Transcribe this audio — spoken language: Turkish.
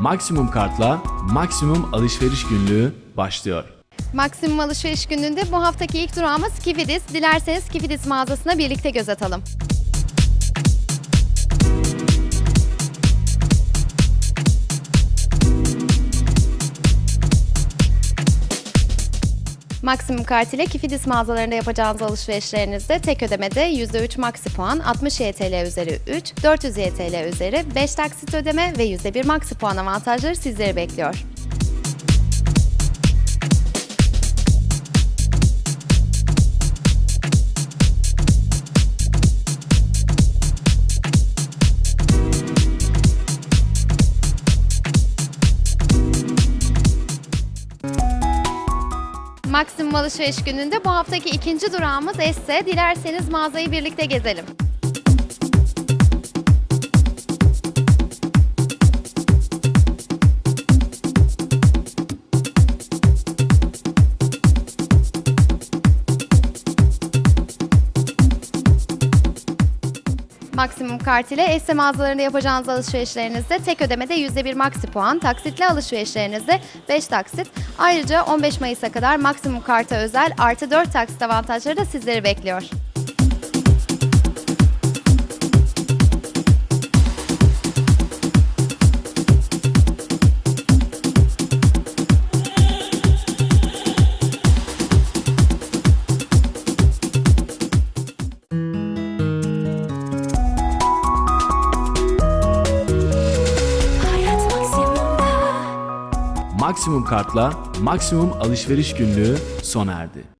Maksimum Kart'la Maksimum Alışveriş Günlüğü başlıyor. Maksimum alışveriş gününde bu haftaki ilk durağımız Kifidis. Dilerseniz Kifidis mağazasına birlikte göz atalım. Maksimum kart ile Kifidis mağazalarında yapacağınız alışverişlerinizde tek ödemede %3 maksi puan, 60 YTL üzeri 3, 400 YTL üzeri 5 taksit ödeme ve %1 maksi puan avantajları sizleri bekliyor. Maksimum alışveriş gününde bu haftaki ikinci durağımız Esse. Dilerseniz mağazayı birlikte gezelim. Maksimum kart ile Esse mağazalarında yapacağınız alışverişlerinizde tek ödemede %1 maksi puan, taksitli alışverişlerinizde 5 taksit. Ayrıca 15 Mayıs'a kadar maksimum karta özel artı 4 taksit avantajları da sizleri bekliyor. Maksimum Kart'la Maksimum Alışveriş Günlüğü sona erdi.